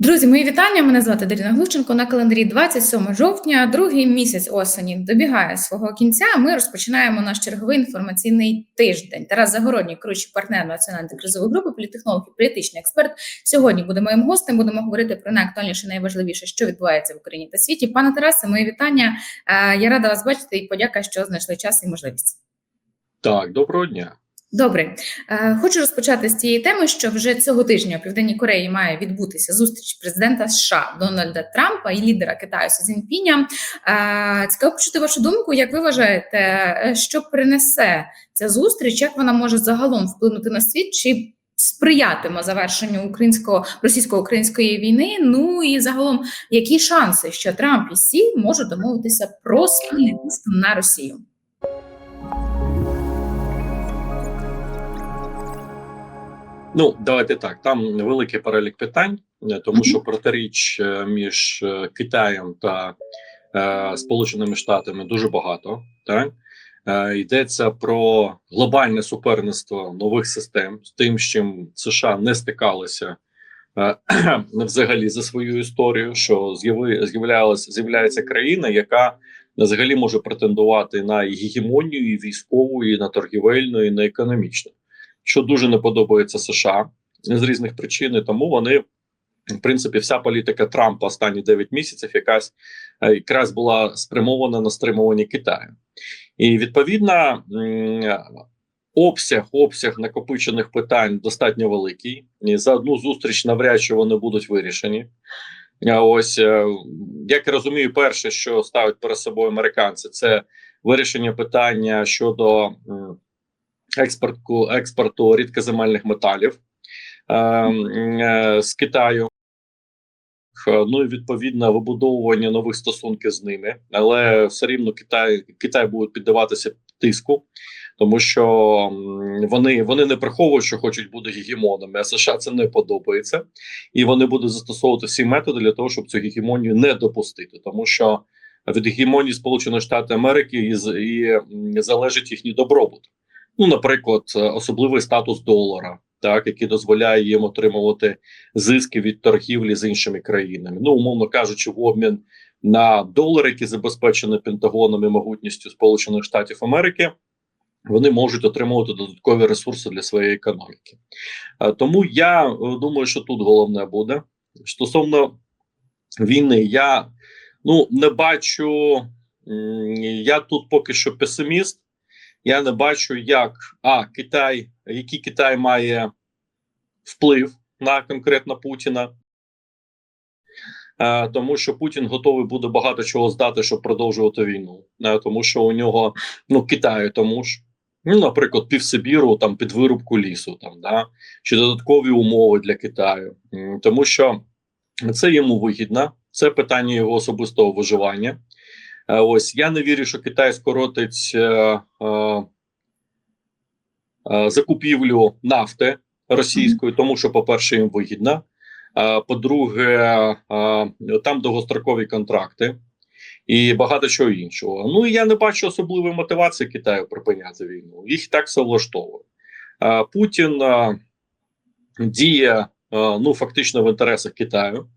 Друзі, мої вітання. Мене звати Дарина Глущенко. На календарі 27 жовтня, другий місяць осені добігає свого кінця. Ми розпочинаємо наш черговий інформаційний тиждень. Тарас Загородній, керуючий партнер національної кризової групи, політехнолог і політичний експерт. Сьогодні буде моїм гостем. Будемо говорити про найактуальніше, найважливіше, що відбувається в Україні та світі. Пане Тарасе, мої вітання. Е, Я рада вас бачити і подяка, що знайшли час і можливість. Так, доброго дня. Добре, Е, хочу розпочати з цієї теми, що вже цього тижня у Південній Кореї має відбутися зустріч президента США Дональда Трампа і лідера Китаю Сі Цзіньпіня. Е, Цікаво почути вашу думку. Як ви вважаєте, е, що принесе ця зустріч? Як вона може загалом вплинути на світ? Чи сприятиме завершенню українсько російсько-української війни? Ну і загалом, які шанси, що Трамп і Сі можуть домовитися про спільний на Росію? Ну, давайте так. Там великий перелік питань, е, тому що протиріч е, між е, Китаєм та е, Сполученими Штатами дуже багато. Так е, йдеться про глобальне суперництво нових систем з тим, з чим США не стикалися е, взагалі за свою історію, що з'являлася з'являється країна, яка взагалі може претендувати на гегемонію, і військову, і на торгівельну, і на економічну. Що дуже не подобається США з різних причин, і тому вони. В принципі, вся політика Трампа останні 9 місяців якась е, якраз була спрямована на стримування Китаю, і відповідно обсяг обсяг накопичених питань достатньо великий. І за одну зустріч навряд чи вони будуть вирішені. Ось е, як я розумію, перше, що ставить перед собою американці, це вирішення питання щодо експортку експорту рідкоземельних металів е, е, з Китаю. Ну і відповідно вибудовування нових стосунків з ними, але все рівно Китай Китай буде піддаватися тиску, тому що вони вони не приховують, що хочуть бути гегемонами. А США це не подобається, і вони будуть застосовувати всі методи для того, щоб цю гегемонію не допустити, тому що від гегемонії Сполучених Штатів Америки і, і залежить їхній добробут. Ну, наприклад, е, особливий статус долара, так який дозволяє їм отримувати зиски від торгівлі з іншими країнами. Ну, умовно кажучи, в обмін на долари, які забезпечені Пентагоном і могутністю Сполучених Штатів Америки, вони можуть отримувати додаткові ресурси для своєї економіки. Е, Тому я е, думаю, що тут головне буде стосовно війни. Я ну не бачу. Я тут поки що песиміст. Я не бачу, як а Китай, який Китай має вплив на конкретно Путіна. Е, тому що Путін готовий буде багато чого здати, щоб продовжувати війну. Е, тому що у нього ну Китаю, тому ж ну, наприклад, півсибіру там під вирубку лісу, там да чи додаткові умови для Китаю, тому що це йому вигідно, це питання його особистого виживання. Е, Ось я не вірю, що Китай скоротить е, е, е, закупівлю нафти російської, тому що, по-перше, їм вигідно. Е, по-друге, там довгострокові контракти і багато чого іншого. Ну і я не бачу особливої мотивації Китаю припиняти війну. Їх так все влаштовує. Путін діє ну фактично в інтересах Китаю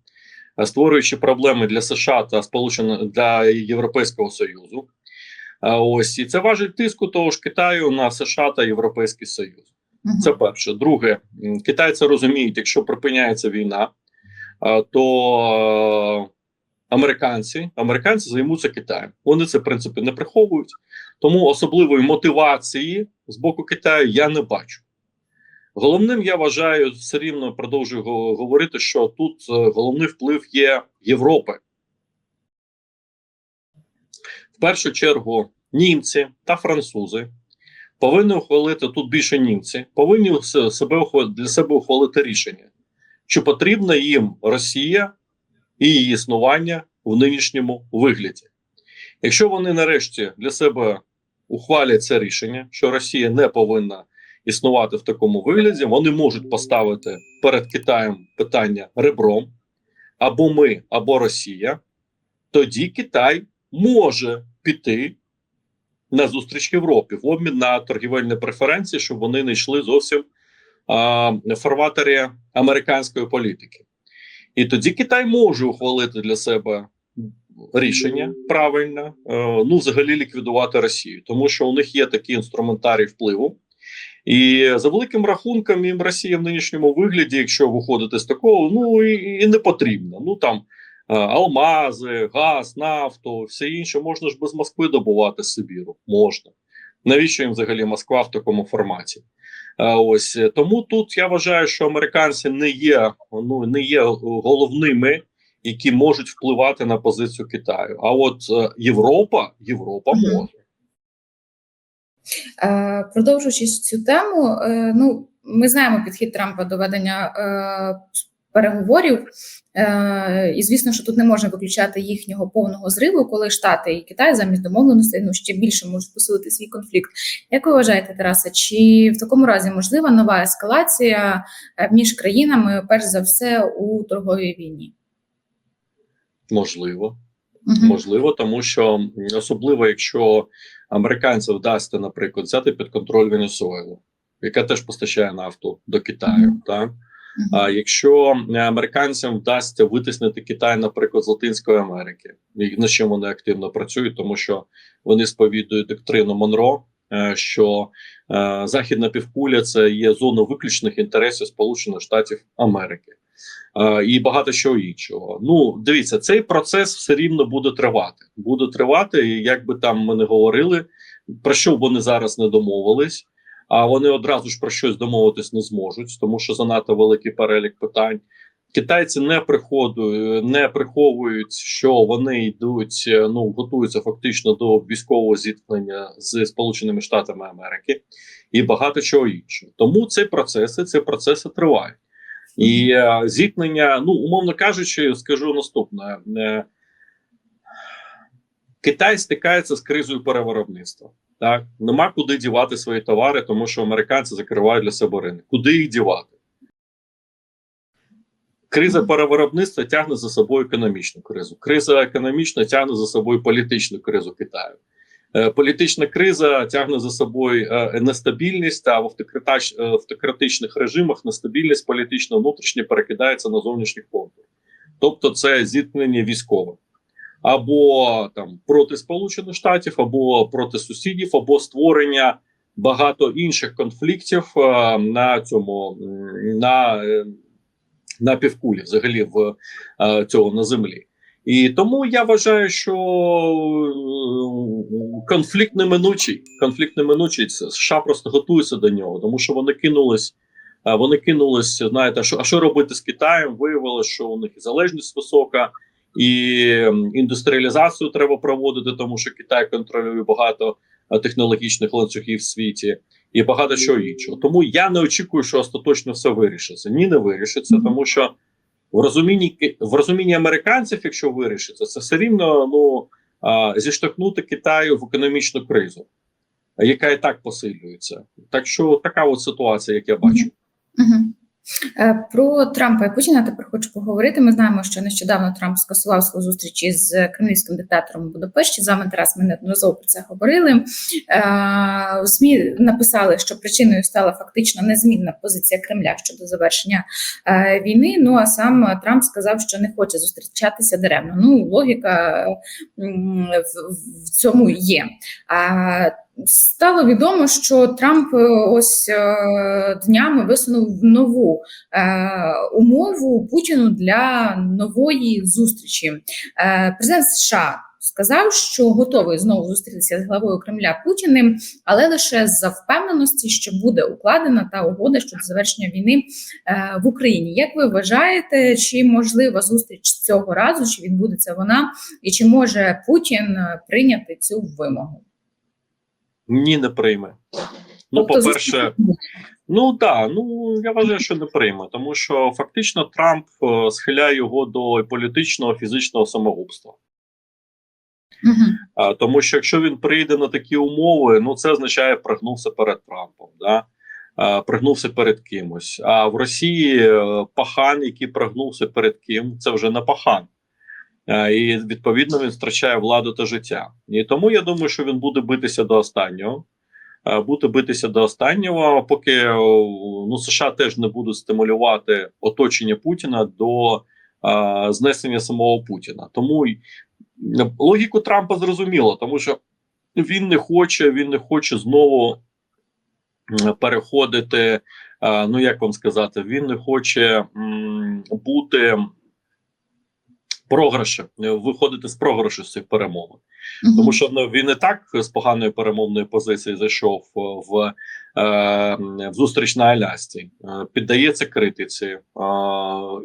створюючи проблеми для США та Сполучених для Європейського Союзу. Е, Ось і це важить тиску того ж Китаю на США та Європейський Союз. Це перше. Друге, китайці розуміють, якщо припиняється війна, е, то е, американці американці займуться Китаєм. Вони це в принципі не приховують. Тому особливої мотивації з боку Китаю я не бачу. Головним я вважаю, все рівно продовжую говорити, що тут е, головний вплив є Європи. В першу чергу німці та французи повинні ухвалити тут більше німці, повинні себе для себе ухвалити рішення, чи потрібна їм Росія і її існування в нинішньому вигляді. Якщо вони нарешті для себе ухвалять це рішення, що Росія не повинна існувати в такому вигляді, вони можуть поставити перед Китаєм питання ребром або ми, або Росія. Тоді Китай може піти на зустріч Європі в обмін на торгівельні преференції, щоб вони не йшли зовсім а, фарватері американської політики. І тоді Китай може ухвалити для себе рішення правильне, е, ну взагалі ліквідувати Росію, тому що у них є такий інструментарій впливу. І за великим рахунком їм Росія в нинішньому вигляді, якщо виходити з такого, ну і, і не потрібно. Ну там е, алмази, газ, нафту, все інше можна ж без Москви добувати з Сибіру. Можна. Навіщо їм взагалі Москва в такому форматі? Е, Ось е, тому тут я вважаю, що американці не є ну не є головними, які можуть впливати на позицію Китаю. А от Європа, Європа може. Е, Продовжуючи цю тему, е, ну ми знаємо підхід Трампа до ведення е, переговорів, і звісно, що тут не можна виключати їхнього повного зриву, коли Штати і Китай замість домовленостей ну ще більше можуть посилити свій конфлікт. Як ви вважаєте, Тараса? Чи в такому разі можлива нова ескалація між країнами, перш за все, у торговій війні? Можливо. Можливо, тому що особливо якщо американцям вдасться, наприклад, взяти під контроль Венесуелу, яка теж постачає нафту до Китаю, Мгм. так А якщо е, американцям вдасться витиснити Китай, наприклад, з Латинської Америки, і на чим вони активно працюють, тому що вони сповідують доктрину Монро, е, що е, західна півкуля це є зона виключних інтересів Сполучених Штатів Америки. Е, І багато чого іншого. Ну, дивіться, цей процес все рівно буде тривати. Буде тривати, як би там ми не говорили, про що вони зараз не домовились, а вони одразу ж про щось домовитись не зможуть, тому що занадто великий перелік питань. Китайці не приходу, не приховують, що вони йдуть, е, ну готуються фактично до військового зіткнення з Сполученими Штатами Америки і багато чого іншого. Тому ці процеси, ці процеси тривають. І е, зіткнення, ну умовно кажучи, скажу наступне: е, Китай стикається з кризою перевиробництва. Так нема куди дівати свої товари, тому що американці закривають для себе ринок. Куди їх дівати? Криза перевиробництва тягне за собою економічну кризу. Криза економічна тягне за собою політичну кризу Китаю. Е, Політична криза тягне за собою е, нестабільність, а в е, автократичних режимах нестабільність політична внутрішня перекидається на зовнішній контур. Тобто, це зіткнення військове або там проти Сполучених Штатів, або проти сусідів, або створення багато інших конфліктів на цьому на, на півкулі, взагалі в цього на землі. І тому я вважаю, що е, конфлікт неминучий. Конфлікт неминучий. США просто готуються до нього, тому що вони кинулись. е, Вони кинулись, знаєте, а що, а що робити з Китаєм? Виявилося, що у них і залежність висока, і індустріалізацію треба проводити, тому що Китай контролює багато е, технологічних ланцюгів в світі і багато чого іншого. Тому я не очікую, що остаточно все вирішиться. Ні, не вирішиться, тому що в розумінні в розумінні американців, якщо вирішиться, це все рівно ну зіштовхнути Китаю в економічну кризу, яка і так посилюється. Так що така от ситуація, як я бачу. Мгм. Е, Про Трампа і Путіна тепер хочу поговорити. Ми знаємо, що нещодавно Трамп скасував свою зустріч із кремлівським диктатором у Будапешті. З вами Тарас, ми неодноразово про це говорили. Е, В ЗМІ написали, що причиною стала фактично незмінна позиція Кремля щодо завершення е, війни. Ну а сам Трамп сказав, що не хоче зустрічатися даремно. Ну, логіка в цьому є. Стало відомо, що Трамп е, ось е, днями висунув нову е, умову Путіну для нової зустрічі. Президент США сказав, що готовий знову зустрітися з главою Кремля Путіним, але лише за впевненості, що буде укладена та угода щодо завершення війни в Україні. Як ви вважаєте, чи можлива зустріч цього разу, чи відбудеться вона, і чи може Путін прийняти цю вимогу? Ні, не прийме. Ну, Тобто по-перше, ну так, ну я вважаю, що не прийме, тому що фактично Трамп е, схиляє його до політичного фізичного самогубства. Мгм. А, тому що якщо він прийде на такі умови, ну це означає прогнувся перед Трампом, да? а, прогнувся перед кимось. А в Росії е, пахан, який прогнувся перед ким, це вже не пахан. А, і відповідно він втрачає владу та життя. І тому я думаю, що він буде битися до останнього. А, Буде битися до останнього, поки ну, США теж не будуть стимулювати оточення Путіна до а, знесення самого Путіна. Тому логіку Трампа зрозуміло, тому що він не хоче, він не хоче знову переходити. а, Ну як вам сказати, він не хоче м, бути програшем, виходити з програшу з цих перемовин. Мгм. Тому що ну, він і так з поганої перемовної позиції зайшов е, в, е, в зустріч на Алясці, е, піддається критиці, е,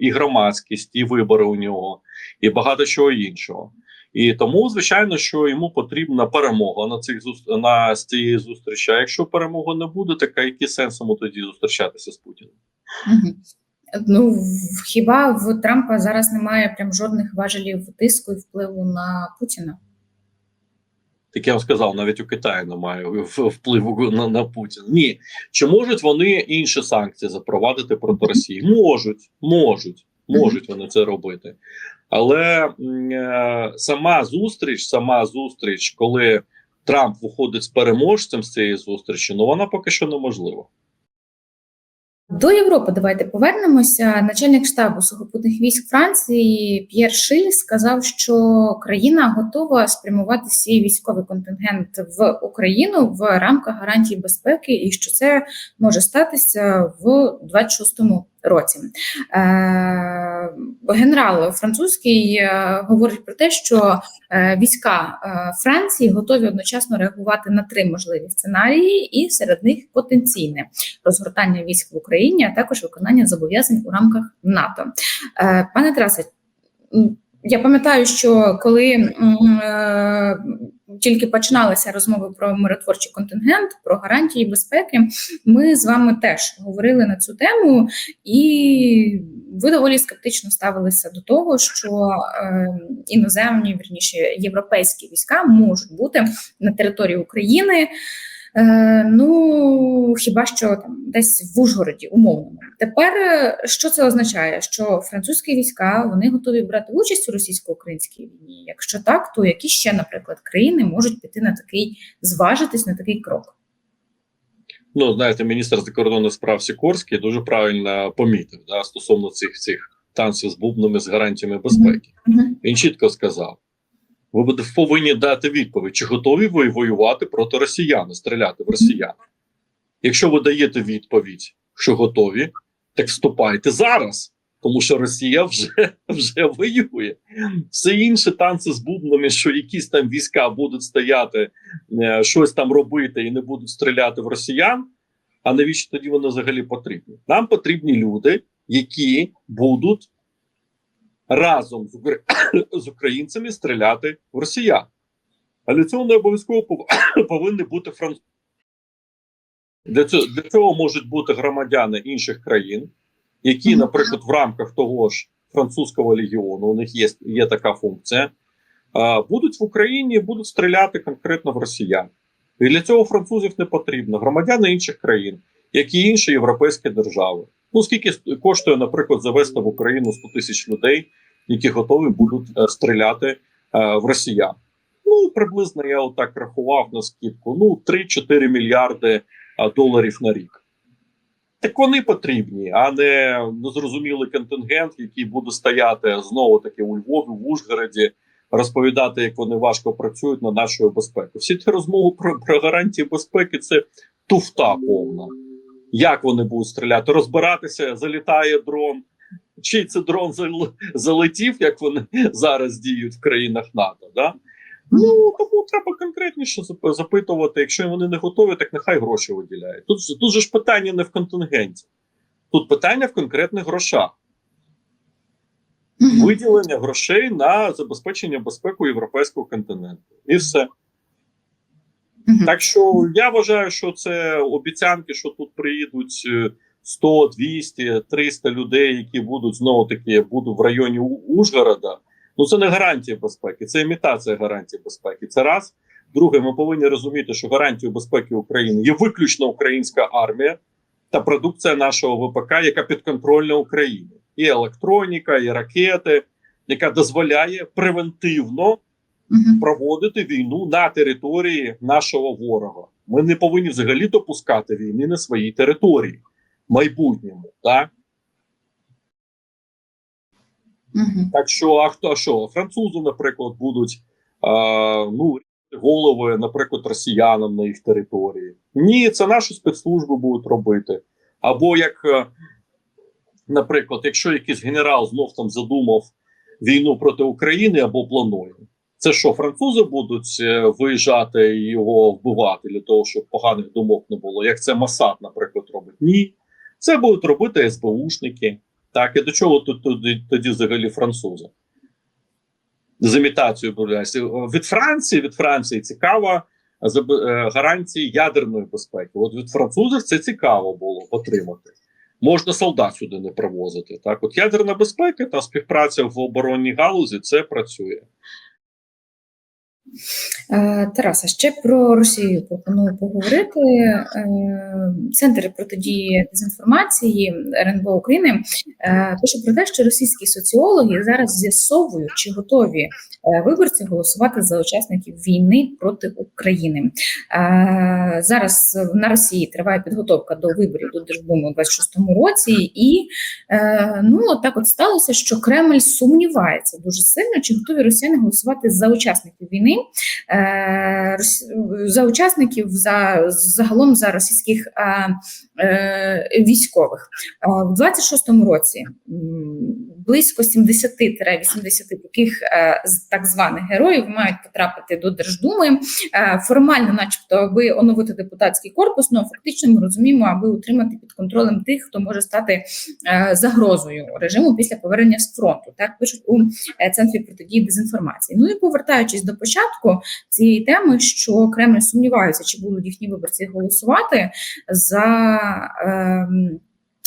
і громадськість, і вибори у нього, і багато чого іншого. І тому, звичайно, що йому потрібна перемога на цих на з цієї зустрічі. А якщо перемоги не буде, так а який сенс йому тоді зустрічатися з Путіним? Мгм. Ну хіба в Трампа зараз немає прям жодних важелів тиску і впливу на Путіна? Так я вам сказав, навіть у Китаї немає впливу на, на Путіна. Ні, чи можуть вони інші санкції запровадити проти Росії? Можуть, можуть, можуть вони це робити. Але е, сама зустріч, сама зустріч, коли Трамп виходить з переможцем з цієї зустрічі, ну вона поки що неможлива. До Європи давайте повернемося. Начальник штабу сухопутних військ Франції П'єр Шиль сказав, що країна готова спрямувати свій військовий контингент в Україну в рамках гарантій безпеки, і що це може статися в 26-му році. Е, генерал французький е, говорить про те, що е, війська Франції готові одночасно реагувати на три можливі сценарії, і серед них потенційне розгортання військ в Україні, а також виконання зобов'язань у рамках НАТО. Пане Тарасе, я пам'ятаю, що коли тільки починалися розмови про миротворчий контингент, про гарантії безпеки, ми з вами теж говорили на цю тему, і ви доволі скептично ставилися до того, що е, іноземні, верніше європейські війська можуть бути на території України. Е, ну хіба що там десь в Ужгороді умовному. Тепер е, що це означає? Що французькі війська вони готові брати участь у російсько-українській війні? Якщо так, то які ще, наприклад, країни можуть піти на такий зважитись на такий крок? Ну, знаєте, міністр закордонних справ Сікорський дуже правильно помітив да, стосовно цих цих танців з бубнами з гарантіями безпеки. Мгм. Він чітко сказав: ви повинні дати відповідь, чи готові ви воювати проти росіян, стріляти в росіян. Якщо ви даєте відповідь, що готові, так вступайте зараз, тому що Росія вже, вже воює. Все інше танці з бубнами, що якісь там війська будуть стояти, е, щось там робити і не будуть стріляти в росіян. А навіщо тоді вони взагалі потрібні? Нам потрібні люди, які будуть разом з, укра... з українцями стріляти в росіян. А для цього не обов'язково пов- повинні бути французи. Для цього, для цього можуть бути громадяни інших країн, які, наприклад, в рамках того ж французького легіону, у них є, є така функція, будуть в Україні, будуть стріляти конкретно в росіян. І для цього французів не потрібно. Громадяни інших країн, як і інші європейські держави. Ну скільки коштує, наприклад, завести в Україну 100 тисяч людей, які готові будуть е, стріляти е, в росіян? Ну приблизно я отак рахував на скидку. Ну 3-4 мільярди е, доларів на рік. Так вони потрібні, а не незрозумілий контингент, який буде стояти знову таки у Львові, в Ужгороді, розповідати, як вони важко працюють на нашу безпеку. Всі ті розмови про, про гарантії безпеки це туфта повна. Як вони будуть стріляти? Розбиратися, залітає дрон. Чий це дрон залетів, як вони зараз діють в країнах НАТО? Да? Ну тому треба конкретніше запитувати. Якщо вони не готові, так нехай гроші виділяють. Тут, тут же ж питання не в контингенті, тут питання в конкретних грошах. Виділення грошей на забезпечення безпеки європейського континенту. І все. Так що я вважаю, що це обіцянки, що тут приїдуть е, 100, 200, 300 людей, які будуть знову таки будуть в районі Ужгорода. Ну це не гарантія безпеки, це імітація гарантії безпеки. Це раз. Друге, ми повинні розуміти, що гарантією безпеки України є виключно українська армія та продукція нашого ВПК, яка підконтрольна Україні. І електроніка, і ракети, яка дозволяє превентивно Мгм. проводити війну на території нашого ворога. Ми не повинні взагалі допускати війни на своїй території в майбутньому. Так? Мгм. Так що, а хто а що? Французи, наприклад, будуть а, ну, голови, наприклад, росіянам на їх території. Ні, це наші спецслужби будуть робити. Або як, е, наприклад, якщо якийсь генерал знов там задумав війну проти України або планує. Це що, французи будуть е, виїжджати і його вбивати для того, щоб поганих думок не було, як це Масад, наприклад, робить? Ні. Це будуть робити СБУшники. Так, і до чого тут тоді, тоді взагалі французи? З імітацією. Від Франції, від Франції цікаво заб- е, гарантії ядерної безпеки. От від французів це цікаво було отримати. Можна солдат сюди не привозити. Так, от ядерна безпека та співпраця в оборонній галузі це працює. Е, Тараса, ще про Росію пропоную поговорити. Е, Центр протидії дезінформації РНБО України е, пише про те, що російські соціологи зараз з'ясовують, чи готові виборці голосувати за учасників війни проти України. Зараз на Росії триває підготовка до виборів до Держдуми у 26-му році, і ну так от сталося, що Кремль сумнівається дуже сильно, чи готові росіяни голосувати за учасників війни е, за учасників за загалом за російських е, військових. Е, В 26-му році близько 70-80 таких е, так званих героїв мають потрапити до Держдуми. Е, Формально, начебто, аби оновити депутатський корпус, але фактично ми розуміємо, аби утримати під контролем тих, хто може стати загрозою режиму після повернення з фронту. Так пишуть у центрі протидії дезінформації. Ну і повертаючись до початку цієї теми, що Кремль сумнівається, чи будуть їхні виборці голосувати за. Ем,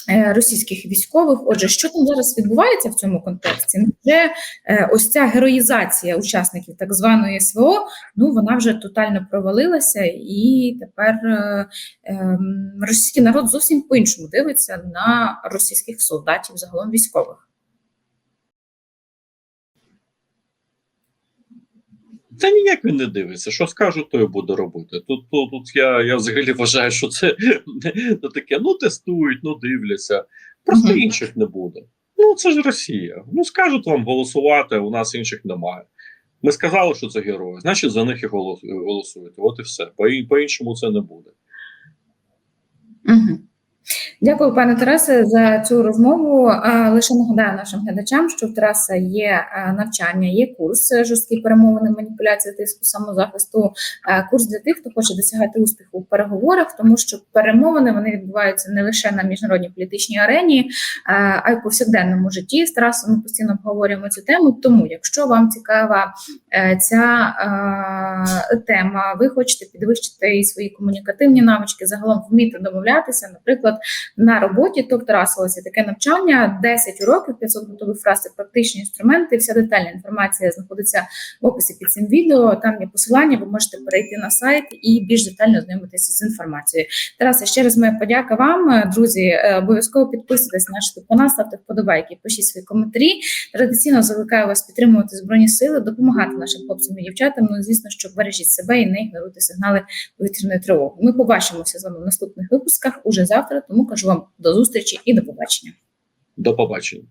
е, Російських військових, отже, що там зараз відбувається в цьому контексті? Невже е, ось ця героїзація учасників так званої СВО, ну вона вже тотально провалилася, і тепер е, російський народ зовсім по-іншому дивиться на російських солдатів, загалом військових. Та ніяк він не дивиться. Що скажу, то і буде робити. Тут, тут, тут я, я взагалі вважаю, що це ну, таке: ну тестують, ну дивляться. Просто інших не буде. Ну це ж Росія. Ну скажуть вам голосувати, у нас інших немає. Ми сказали, що це герої, значить за них і голос- голосуєте. От і все. По- По-іншому це не буде. Угу. Дякую, пане Тарасе, за цю розмову. Лише нагадаю нашим глядачам, що в Тараса є навчання, є курс е, жорсткі перемовини, маніпуляції тиску самозахисту. Курс для тих, хто хоче досягати успіху у переговорах, тому що перемовини вони відбуваються не лише на міжнародній політичній арені, а й в повсякденному житті. З Тарасом ми постійно обговорюємо цю тему. Тому, якщо вам цікава е, ця тема, ви хочете підвищити свої комунікативні навички, загалом вміти домовлятися, наприклад, на роботі, то в Тараса ось є таке навчання, 10 уроків, 500 готових фраз і практичні інструменти. Вся детальна інформація знаходиться в описі під цим відео. Там є посилання, ви можете перейти на сайт і більш детально ознайомитися з інформацією. Тарасе, ще раз моя подяка вам, друзі. е, Обов'язково підписуйтесь на наш канал, ставте вподобайки, пишіть свої коментарі. Традиційно закликаю вас підтримувати збройні сили, допомагати нашим хлопцям і дівчатам. Ну, звісно, що бережіть себе і не ігноруйте сигнали повітряної тривоги. Ми побачимося з вами в наступних випусках уже завтра. Тому кажу вам до зустрічі і до побачення. До побачення.